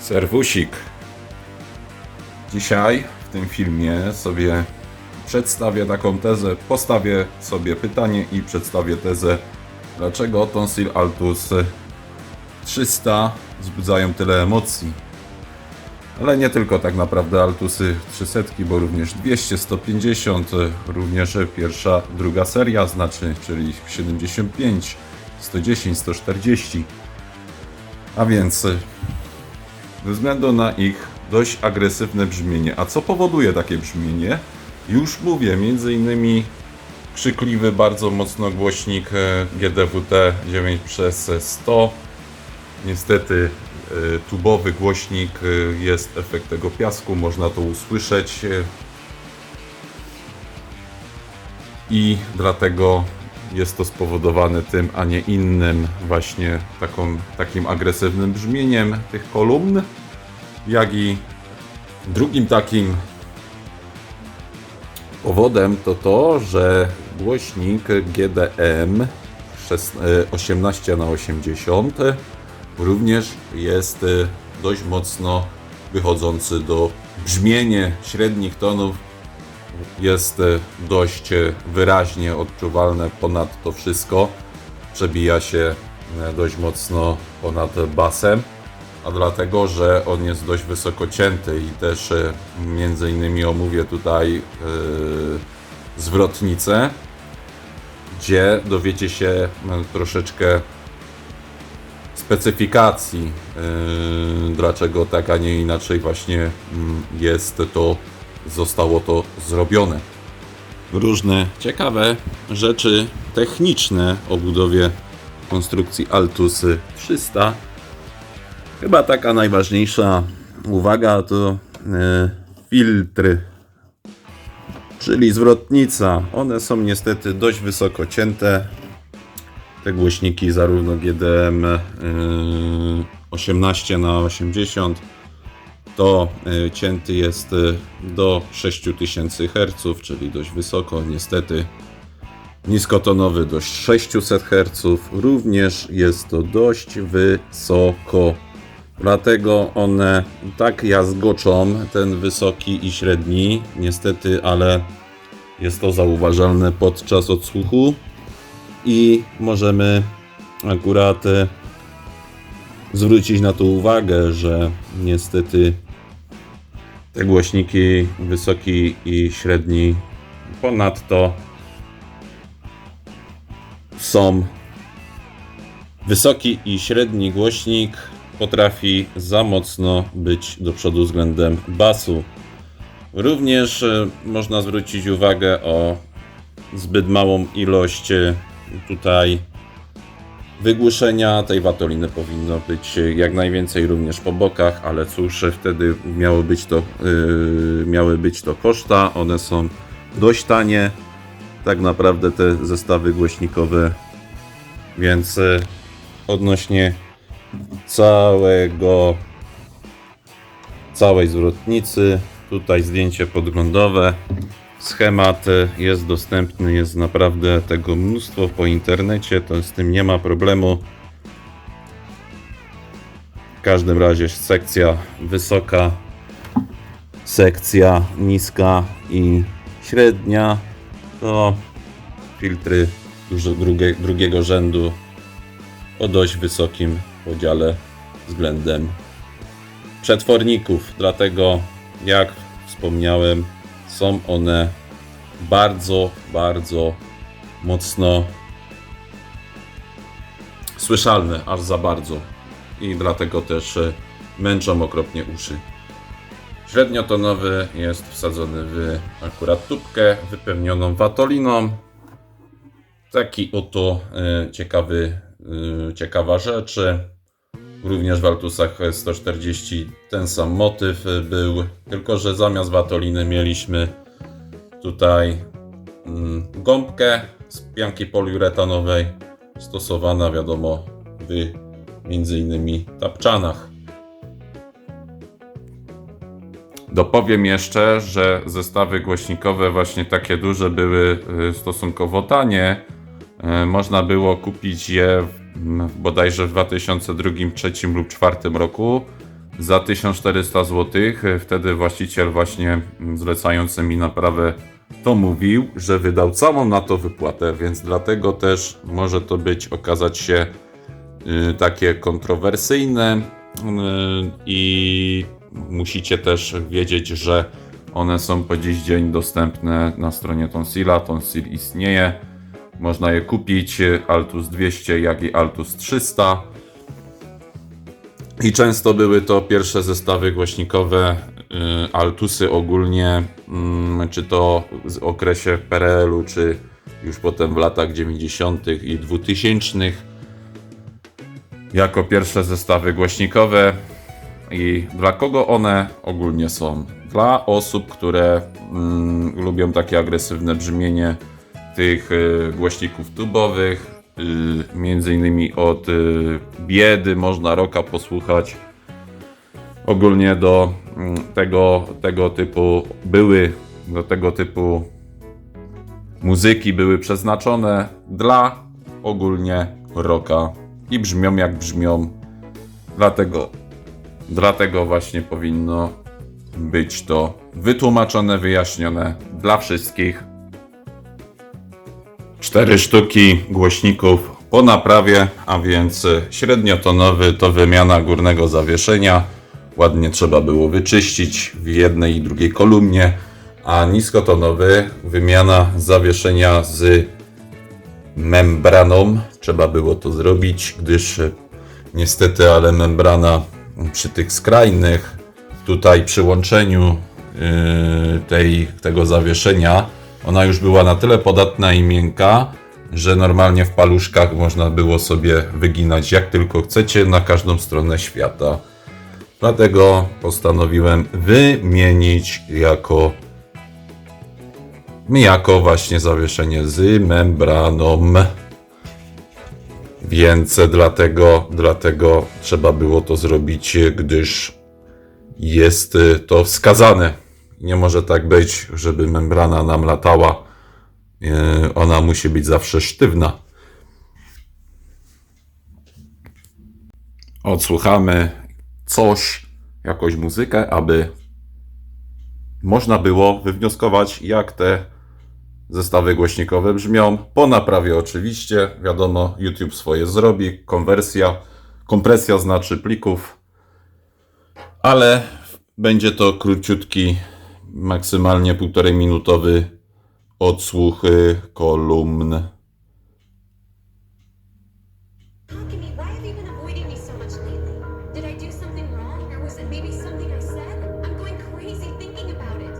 Serwusik. Dzisiaj w tym filmie sobie przedstawię taką tezę, postawię sobie pytanie i przedstawię tezę, dlaczego Tonsil Altus 300 wzbudzają tyle emocji. Ale nie tylko tak naprawdę Altusy 300, bo również 200, 150, również pierwsza, druga seria znaczy, czyli 75, 110, 140. A więc ze względu na ich dość agresywne brzmienie. A co powoduje takie brzmienie? Już mówię, między innymi krzykliwy, bardzo mocno głośnik e, GDWT 9 przez 100. Niestety e, tubowy głośnik e, jest efekt tego piasku, można to usłyszeć. I dlatego jest to spowodowane tym, a nie innym właśnie taką, takim agresywnym brzmieniem tych kolumn, jak i drugim takim powodem to to, że głośnik GDM 18 na 80 również jest e, dość mocno wychodzący do brzmienie średnich tonów jest e, dość e, wyraźnie odczuwalne ponad to wszystko. Przebija się e, dość mocno ponad basem, a dlatego, że on jest dość wysoko cięty i też między innymi omówię tutaj e, zwrotnicę, gdzie dowiecie się troszeczkę specyfikacji, yy, dlaczego tak, a nie inaczej właśnie mm, jest to, zostało to zrobione. Różne ciekawe rzeczy techniczne o budowie konstrukcji Altus 300. Chyba taka najważniejsza uwaga to yy, filtry, czyli zwrotnica. One są niestety dość wysoko cięte, te głośniki zarówno GDM y, 18 na 80 to y, cięty jest y, do 6000 Hz, czyli dość wysoko. Niestety niskotonowy do 600 Hz również jest to dość wysoko. Dlatego one tak jazgoczą, ten wysoki i średni, niestety, ale jest to zauważalne podczas odsłuchu i możemy akurat e, zwrócić na to uwagę, że niestety te głośniki wysoki i średni ponadto są wysoki i średni głośnik potrafi za mocno być do przodu względem basu. Również e, można zwrócić uwagę o zbyt małą ilość e, tutaj wygłuszenia tej watoliny powinno być jak najwięcej również po bokach, ale cóż, wtedy miało być to, yy, miały być to koszta, one są dość tanie, tak naprawdę te zestawy głośnikowe, więc odnośnie całego całej zwrotnicy, tutaj zdjęcie podglądowe, Schemat jest dostępny, jest naprawdę tego mnóstwo po internecie, to z tym nie ma problemu. W każdym razie sekcja wysoka, sekcja niska i średnia to filtry dużo drugie, drugiego rzędu o dość wysokim podziale względem przetworników. Dlatego, jak wspomniałem, są one bardzo, bardzo mocno słyszalne, aż za bardzo. I dlatego też e, męczą okropnie uszy. Średniotonowy jest wsadzony w akurat tubkę wypełnioną watoliną. Taki oto e, ciekawy, e, ciekawa rzecz. Również w Altusach 140 ten sam motyw był, tylko że zamiast watoliny mieliśmy tutaj mm, gąbkę z pianki poliuretanowej stosowana wiadomo w między innymi tapczanach. Dopowiem jeszcze, że zestawy głośnikowe właśnie takie duże były y, stosunkowo tanie. Y, Można było kupić je w- bodajże w 2002, 2003 lub 2004 roku za 1400 zł. Wtedy właściciel właśnie zlecający mi naprawę to mówił, że wydał całą na to wypłatę, więc dlatego też może to być, okazać się y, takie kontrowersyjne y, i musicie też wiedzieć, że one są po dziś dzień dostępne na stronie Tonsila. Tonsil istnieje, można je kupić, Altus 200 jak i Altus 300. I często były to pierwsze zestawy głośnikowe, y, Altusy ogólnie, mm, czy to w okresie PRL-u, czy już potem w latach 90. i 2000. Jako pierwsze zestawy głośnikowe. I dla kogo one ogólnie są? Dla osób, które mm, lubią takie agresywne brzmienie tych y, głośników tubowych, y, między innymi od y, biedy można roka posłuchać. Ogólnie do mm, tego, tego typu były, do tego typu muzyki były przeznaczone dla ogólnie rocka i brzmią jak brzmią. Dlatego, dlatego właśnie powinno być to wytłumaczone, wyjaśnione dla wszystkich. Cztery sztuki głośników po naprawie, a więc średniotonowy to wymiana górnego zawieszenia. Ładnie trzeba było wyczyścić w jednej i drugiej kolumnie, a niskotonowy wymiana zawieszenia z membraną. Trzeba było to zrobić, gdyż niestety, ale membrana przy tych skrajnych, tutaj przy łączeniu yy, tej, tego zawieszenia, ona już była na tyle podatna i miękka, że normalnie w paluszkach można było sobie wyginać jak tylko chcecie na każdą stronę świata. Dlatego postanowiłem wymienić jako jako właśnie zawieszenie z membraną. Więc dlatego, dlatego trzeba było to zrobić, gdyż jest to wskazane. Nie może tak być, żeby membrana nam latała. Ona musi być zawsze sztywna. Odsłuchamy coś, jakąś muzykę, aby można było wywnioskować, jak te zestawy głośnikowe brzmią. Po naprawie oczywiście, wiadomo, YouTube swoje zrobi, konwersja, kompresja znaczy plików, ale będzie to króciutki, maksymalnie półtorej minutowy odsłuch kolumn. Did I do something wrong, or was it maybe something I said? I'm going crazy thinking about it.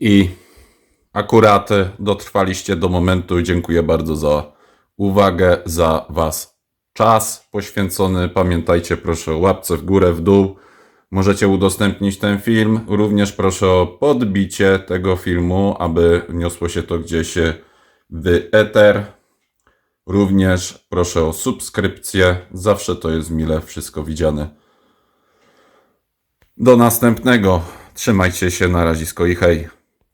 I akurat dotrwaliście do momentu. Dziękuję bardzo za uwagę, za Was czas poświęcony. Pamiętajcie proszę o łapce w górę, w dół, możecie udostępnić ten film. Również proszę o podbicie tego filmu, aby wniosło się to gdzieś w eter. Również proszę o subskrypcję. Zawsze to jest mile wszystko widziane. Do następnego. Trzymajcie się na razisko i hej.